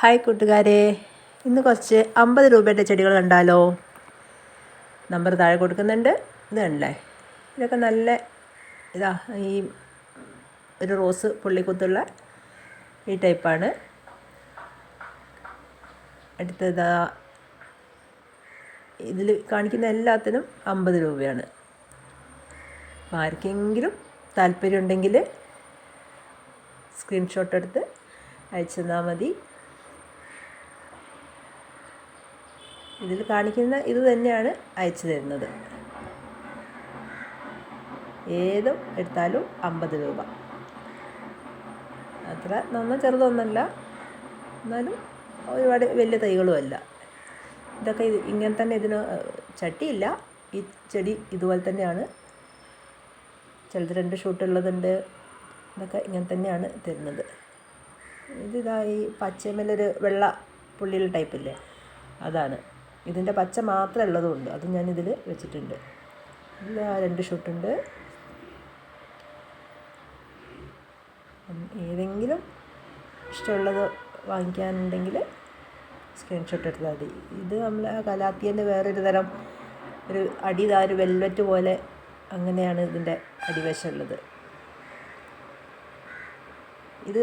Hi കൂട്ടുകാരെ. ഇന്ന് കുറച്ച് അമ്പത് രൂപയുടെ ചെടികൾ കണ്ടാലോ? നമ്പർ താഴെ കൊടുക്കുന്നുണ്ട്. ഇത് കണ്ടല്ലേ? ഇതൊക്കെ നല്ല ഇതാ ഈ ഒരു റോസ് പുള്ളിക്കുത്തുള്ള ഈ ടൈപ്പാണ് അടുത്തത് ഇതിൽ കാണിക്കുന്ന എല്ലാത്തിനും അമ്പത് രൂപയാണ്. അപ്പോൾ ആർക്കെങ്കിലും താല്പര്യമുണ്ടെങ്കിൽ സ്ക്രീൻഷോട്ട് എടുത്ത് അയച്ചു തന്നാൽ മതി. ഇതിൽ കാണിക്കുന്ന ഇത് തന്നെയാണ് അയച്ചു തരുന്നത്. ഏതും എടുത്താലും അമ്പത് രൂപ. അത്ര നന്ന ചെറുതൊന്നല്ല. എന്നാലും ഒരുപാട് വലിയ തൈകളുമല്ല. ഇതൊക്കെ ഇത് ഇങ്ങനെ തന്നെ ഇതിന് ചട്ടിയില്ല. ഈ ചെടി ഇതുപോലെ തന്നെയാണ്. ചിലത് രണ്ട് ഷൂട്ടുള്ളതുണ്ട് ഇതൊക്കെ ഇങ്ങനെ തന്നെയാണ് തരുന്നത്. ഇതിതാ ഈ പച്ചമേലൊരു വെള്ള പുള്ളിയുള്ള ടൈപ്പില്ലേ? അതാണ്. ഇതിന്റെ പച്ച മാത്രമേ ഉള്ളതുകൊണ്ട് അത് ഞാനിതിൽ വെച്ചിട്ടുണ്ട്. ഇതിൽ രണ്ട് ഷൂട്ടുണ്ട്. ഏതെങ്കിലും ഇഷ്ടമുള്ളത് വാങ്ങിക്കാനുണ്ടെങ്കിൽ സ്ക്രീൻഷോട്ട് എടുത്താൽ മതി. ഇത് നമ്മൾ കലാത്തിയന്റെ വേറൊരു തരം ഒരു അടി ഒരു വെൽവെറ്റ് പോലെ അങ്ങനെയാണ് ഇതിന്റെ അടിവശമുള്ളത് ഇത്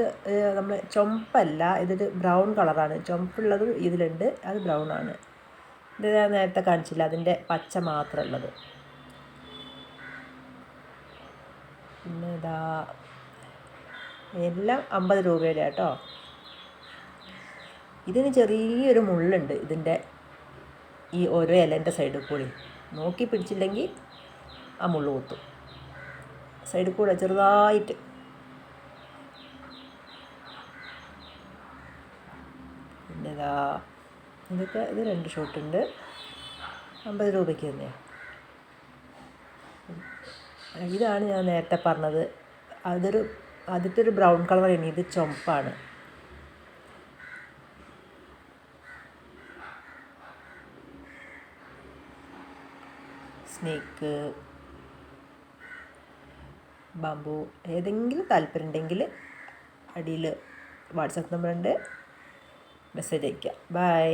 നമ്മൾ ചുമപ്പല്ല ഇതൊരു ബ്രൗൺ കളറാണ് ചുമപ്പുള്ളതും ഇതിലുണ്ട് അത് ബ്രൗൺ ആണ്. ഇത് ഞാൻ നേരത്തെ കാണിച്ചില്ല. അതിന്റെ പച്ച മാത്രമുള്ളത്. പിന്നെ ഇതാ എല്ലാം അമ്പത് രൂപയുടെ കേട്ടോ ഇതിന് ചെറിയൊരു മുള്ളുണ്ട് ഇതിന്റെ ഈ ഓരോ ഇലേന്റെ സൈഡിൽ കൂടി. നോക്കി പിടിച്ചില്ലെങ്കിൽ ആ മുള്ളു കുത്തും. സൈഡിൽ കൂടെ ചെറുതായിട്ട്. പിന്നെ ഇതാ ഇതൊക്കെ ഇത് രണ്ട് ഷോട്ടുണ്ട്. അമ്പത് രൂപയ്ക്ക് തന്നെയാണ് ഇതാണ് ഞാൻ നേരത്തെ പറഞ്ഞത്. അതൊരു ആദ്യത്തെ ഒരു ബ്രൗൺ കളർ കളറാണ് ഇത് ചുമപ്പാണ്. സ്നേക്ക് ബാമ്പു ഏതെങ്കിലും താല്പര്യമുണ്ടെങ്കിൽ അടിയിൽ വാട്സപ്പ് നമ്പറുണ്ട്. മെസ്സേജ് അയയ്ക്കുക ബൈ.